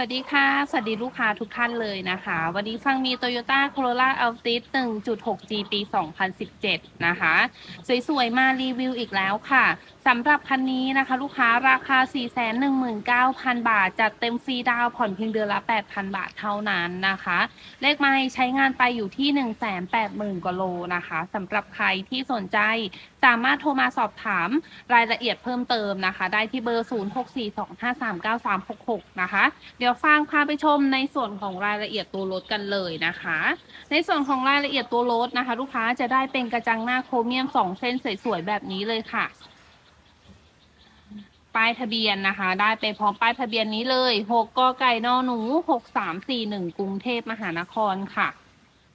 สวัสดีค่ะ สวัสดีลูกค้าทุกท่านเลยนะคะ วันนี้ฟังมี Toyota Corolla Altis 1.6G ปี 2017 นะคะ สวยๆ มารีวิวอีกแล้วค่ะสำหรับคันนี้นะคะ ลูกค้าราคา 419,000 บาท จัดเต็มฟรีดาวผ่อนเพียงเดือนละ 8,000 บาทเท่านั้นนะคะ เลขไม้ใช้งานไปอยู่ที่ 180,000 กว่าโลนะคะสำหรับใครที่สนใจสามารถโทรมาสอบถามรายละเอียดเพิ่มเติมนะคะ ได้ที่เบอร์ 0642539366 นะคะเดี๋ยวฟางพาไปชมในส่วนของรายละเอียดตัวรถกันเลยนะคะ ในส่วนของรายละเอียดตัวรถนะคะ ลูกค้าจะได้เป็นกระจังหน้าโครเมียม2เส้นสวยๆแบบนี้เลยค่ะป้ายทะเบียนนะคะ ได้ไปพร้อมป้ายทะเบียนนี้เลย6กไก่นอหนู 6341 กรุงเทพมหานครค่ะ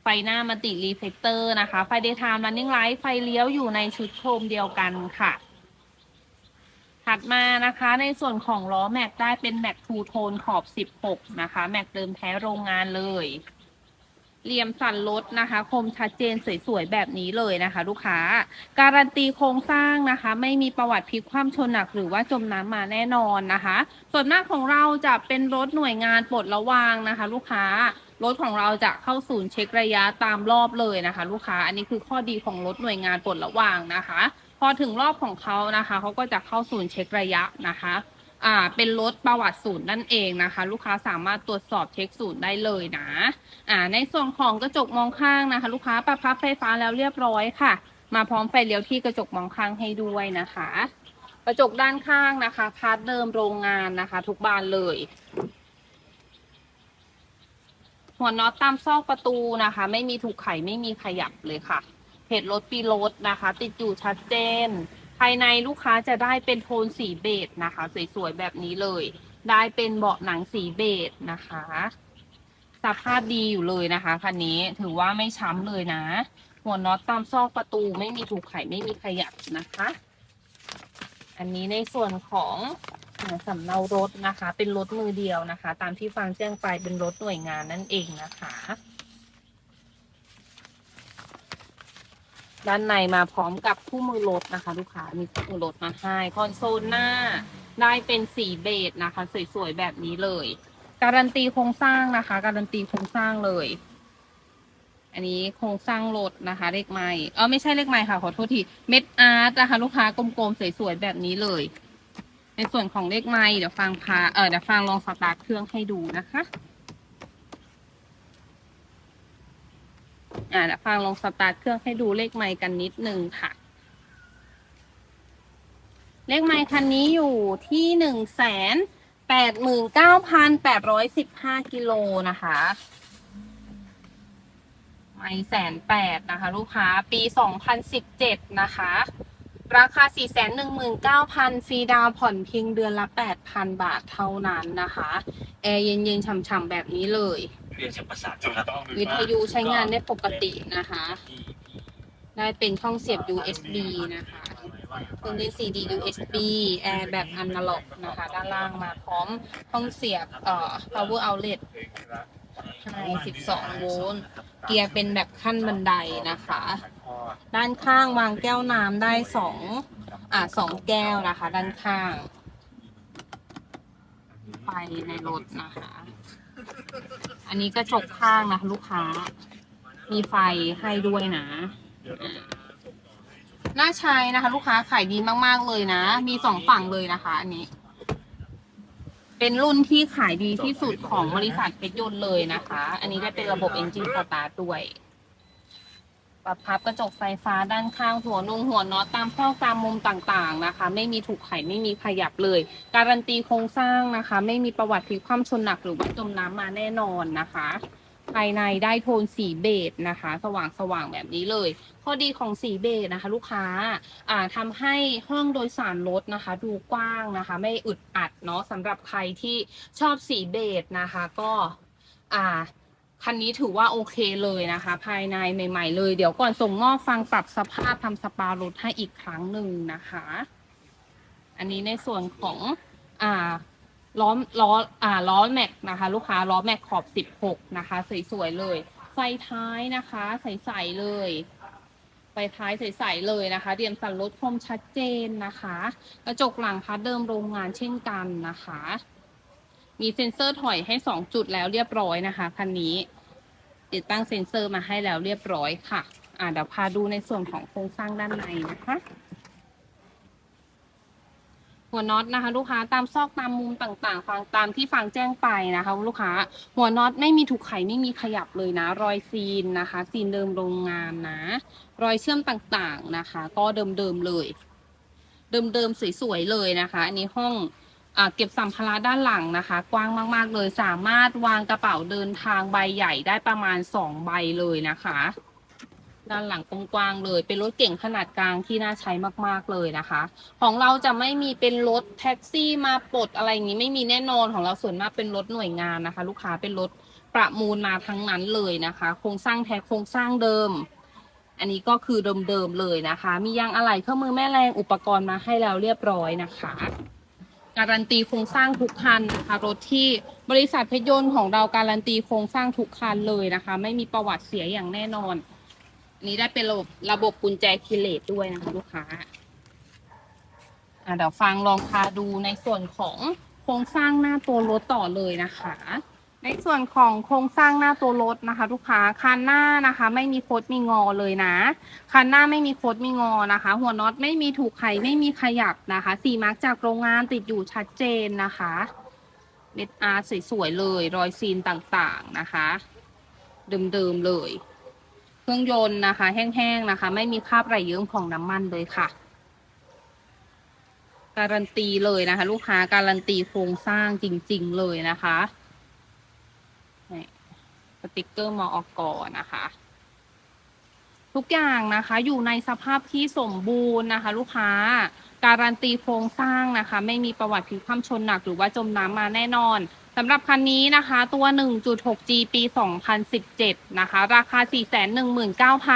ไฟหน้ามาติรีเฟกเตอร์นะคะ ไฟเดย์ไทม์รันนิ่งไลท์ไฟเลี้ยวอยู่ในชุดโครมเดียวกันค่ะ ถัดมานะคะในส่วนของล้อแม็กได้เป็นแม็กทูโทนขอบ 16 นะคะ แม็กเดิมแท้โรงงานเลย เหลี่ยมสันรถนะคะ คมชัดเจนสวยๆ แบบนี้เลยนะคะ ลูกค้า การันตีโครงสร้างนะคะ ไม่มีประวัติพลิกคว่ำชนหนักหรือว่าจมน้ำมาแน่นอนนะคะ ส่วนมากของเราจะเป็นรถหน่วยงานปลดระวางนะคะ ลูกค้ารถของเราจะเข้าศูนย์เช็คระยะตามรอบเลยนะคะ ลูกค้าอันนี้คือข้อดีของรถหน่วยงานปลดระวางนะคะ อถึงรอบของเขานะคะเขาก็จะเข้าศูนย์เช็คระยะนะคะอ่าเป็นรถประวัติศูนย์นั่นเองนะคะ ลูกค้าสามารถตรวจสอบเช็คศูนย์ได้เลยนะอ่าในส่วนของกระจกมองข้างนะคะ ลูกค้าปรับพับไฟฟ้าแล้วเรียบร้อยค่ะ มาพร้อมไฟเลี้ยวที่กระจกมองข้างให้ด้วยนะคะ กระจกด้านข้างนะคะพาร์ทเดิมโรงงานนะคะ ทุกบานเลย หัวน็อตตามซอกประตูนะคะ ไม่มีถูกไขไม่มีขยับเลยค่ะ จรถปีรถนะคะ ติดอยู่ชัดเจน ภายในลูกค้าจะได้เป็นโทนสีเบจนะคะ สวยๆแบบนี้เลย ได้เป็นเบาะหนังสีเบจนะคะ สภาพดีอยู่เลยนะคะคันนี้ถือว่าไม่ช้ำเลยนะ หัวน็อตตามซอกประตูไม่มีถูกไขไม่มีขยับนะคะ อันนี้ในส่วนของสำเนารถนะคะ เป็นรถมือเดียวนะคะ ตามที่ฟังแจ้งไปเป็นรถหน่วยงานนั่นเองนะคะ ด้านในมาพร้อมกับคู่มือรถนะคะ ลูกค้ามีคู่มือรถมาให้คอนโซลหน้าได้เป็นสีเบจนะคะ สวยๆแบบนี้เลย การันตีโครงสร้างนะคะ การันตีโครงสร้างเลย อันนี้โครงสร้างรถนะคะ เลขไม้เออไม่ใช่เลขไม้ค่ะ ขอโทษทีเม็ดอาร์ตนะคะ ลูกค้ากลมๆสวยๆแบบนี้เลย ในส่วนของเลขไม้เดี๋ยวฟังพาเออเดี๋ยวฟังลองสตาร์ทเครื่องให้ดูนะคะ อ่าเดี๋ยวฟังลองสตาร์ทเครื่องให้ดูเลขไม้กันนิดนึงค่ะ เลขไม้คันนี้อยู่ที่หนึ่งแสนแปดหมื่นเก้าพันแปดร้อยสิบห้ากิโลนะคะ ไม่แสนแปดนะคะ ลูกค้าปีสองพันสิบเจ็ดนะคะ ราคาสี่แสนหนึ่งหมื่นเก้าพันฟรีดาวผ่อนเพียงเดือนละแปดพันบาทเท่านั้นนะคะ แอร์เย็นๆ ฉ่ำๆ แบบนี้เลย เรียนจากภาษาครับวิทยุใช้งานได้ปกตินะคะ ได้เป็นช่องเสียบ USB นะคะเครื่องเล่น CD USB แอร์แบบอนาล็อกนะคะ ด้านล่างมาพร้อมช่องเสียบเอ่อ power outlet ให้12 โวลต์ เกียร์เป็นแบบขั้นบันไดนะคะ ด้านข้างวางแก้วน้ำได้สองอ่าสองแก้วนะคะ ด้านข้างไฟในรถนะคะ อันนี้กระจกข้างนะคะลูกค้า มีไฟให้ด้วยนะอ่าหน้าใช้นะคะ ลูกค้าขายดีมากๆเลยนะ มีสองฝั่งเลยนะคะ อันนี้ เป็นรุ่นที่ขายดีที่สุดของบริษัทเพชรยนต์เลยนะคะ อันนี้ได้เป็นระบบ Engine Start ด้วย ปรับพับกระจกไฟฟ้าด้านข้างหัวนุ่งหัวน็อตตามซอกตามมุมต่างๆนะคะ ไม่มีถูกไขไม่มีขยับเลย การันตีโครงสร้างนะคะ ไม่มีประวัติพลิกคว่ำชนหนักหรือว่าจมน้ำมาแน่นอนนะคะภายในได้โทนสีเบจนะคะ สว่างสว่างๆแบบนี้เลย ข้อดีของสีเบจนะคะ ลูกค้าอ่าทำให้ห้องโดยสารรถนะคะ ดูกว้างนะคะ ไม่อึดอัดเนาะสำหรับใครที่ชอบสีเบจนะคะ ก็อ่า คันนี้ถือว่าโอเคเลยนะคะ ภายในใหม่ ๆ เลย เดี๋ยวก่อนส่งมอบฟังปรับสภาพทำสปารถให้อีกครั้งหนึ่งนะคะ อันนี้ในส่วนของอ่าล้อล้ออ่าล้อแม็กนะคะ ลูกค้าล้อแม็กขอบ 16 นะคะ สวยๆเลยไฟท้ายนะคะ ใสๆเลยไฟท้ายใสๆเลยนะคะเดียมสันรถคมชัดเจนนะคะ กระจกหลังพัดเดิมโรงงานเช่นกันนะคะ มีเซ็นเซอร์ถอยให้สองจุดแล้วเรียบร้อยนะคะคันนี้ติดตั้งเซ็นเซอร์มาให้แล้วเรียบร้อยค่ะ อ่าเดี๋ยวพาดูในส่วนของโครงสร้างด้านในนะคะ หัวน็อตนะคะ ลูกค้าตามซอกตามมุมต่างๆ ฟังตามที่ฟังแจ้งไปนะคะ ลูกค้า หัวน็อตไม่มีถูกไขไม่มีขยับเลยนะ รอยซีนนะคะ ซีนเดิมโรงงานนะ รอยเชื่อมต่างๆนะคะ ก็เดิมๆเลย เดิมๆสวยๆเลยนะคะ อันนี้ห้อง เก็บสัมภาระด้านหลังนะคะ กว้างมาก ๆ เลยสามารถวางกระเป๋าเดินทางใบใหญ่ได้ประมาณสองใบเลยนะคะ ด้านหลังกว้างๆเลย เป็นรถเก่งขนาดกลางที่น่าใช้มากๆเลยนะคะ ของเราจะไม่มีเป็นรถแท็กซี่มาปลดอะไรอย่างนี้ไม่มีแน่นอนของเราส่วนมากเป็นรถหน่วยงานนะคะ ลูกค้าเป็นรถประมูลมาทั้งนั้นเลยนะคะ โครงสร้างแท้โครงสร้างเดิม อันนี้ก็คือเดิมๆเลยนะคะ มียางอะไหล่เครื่องมือแม่แรงอุปกรณ์มาให้แล้วเรียบร้อยนะคะ การันตีโครงสร้างทุกคันนะคะรถที่บริษัทเพชรยนต์ของเราการันตีโครงสร้างทุกคันเลยนะคะ ไม่มีประวัติเสียอย่างแน่นอนนนี้ได้เป็นระบบระบบกุญแจคีย์เลสด้วยนะคะลูกค้าเดี๋ยวฟังลองพาดูในส่วนของโครงสร้างหน้าตัวรถต่อเลยนะคะ ในส่วนของโครงสร้างหน้าตัวรถนะคะลูกค้าคันหน้านะคะ ไม่มีโคดมีงอเลยนะคันหน้าไม่มีโคดมีงอนะคะ หัวน็อตไม่มีถูกไขไม่มีขยับนะคะสีมาร์กจากโรงงานติดอยู่ชัดเจนนะคะเม็ดอาร์สวยๆเลย รอยซีนต่างๆนะคะ เดิมๆเลย เครื่องยนต์นะคะ แห้งๆนะคะ ไม่มีคราบไหลเยิ้มของน้ำมันเลยค่ะ การันตีเลยนะคะ ลูกค้าการันตีโครงสร้างจริง ๆ เลยนะคะ สติกเกอร์มออกนะคะ ทุกอย่างนะคะอยู่ในสภาพที่สมบูรณ์นะคะ ลูกค้าการันตีโครงสร้างนะคะ ไม่มีประวัติพลิกคว่ำชนหนักหรือว่าจมน้ำมาแน่นอนสำหรับคันนี้นะคะ ตัว 1.6G ปี 2017 นะคะ ราคา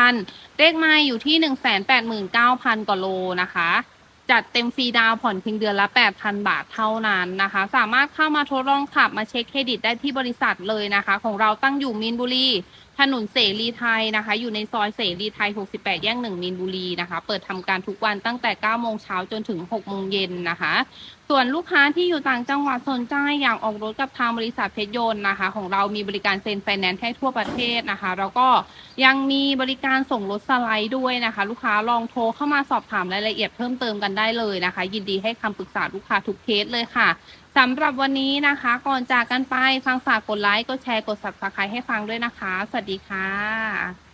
419,000 เลขไม้อยู่ที่ 189,000กว่าโลนะคะ จัดเต็มฟรีดาวผ่อนเพียงเดือนละ 8,000 บาทเท่านั้นนะคะ สามารถเข้ามาทดลองขับมาเช็คเครดิตได้ที่บริษัทเลยนะคะ ของเราตั้งอยู่มีนบุรี ถนนเสรีไทยนะคะ อยู่ในซอยเสรีไทย 68 แยกหนึ่งมีนบุรีนะคะ เปิดทำการทุกวันตั้งแต่ 9 โมงเช้าจนถึง 6 โมงเย็นนะคะ ส่วนลูกค้าที่อยู่ต่างจังหวัดสนใจอยากออกรถกับทางบริษัทเพชรยนต์นะคะ ของเรามีบริการเซ็นไฟแนนซ์ให้ทั่วประเทศนะคะ แล้วก็ยังมีบริการส่งรถสไลด์ด้วยนะคะ ลูกค้าลองโทรเข้ามาสอบถามรายละเอียดเพิ่มเติมกันได้เลยนะคะ ยินดีให้คำปรึกษาลูกค้าทุกเคสเลยค่ะ สำหรับวันนี้นะคะ ก่อนจากกันไปฟังฝากกดไลค์ กดแชร์ กด subscribe ให้ฟังด้วยนะคะ สวัสดีค่ะ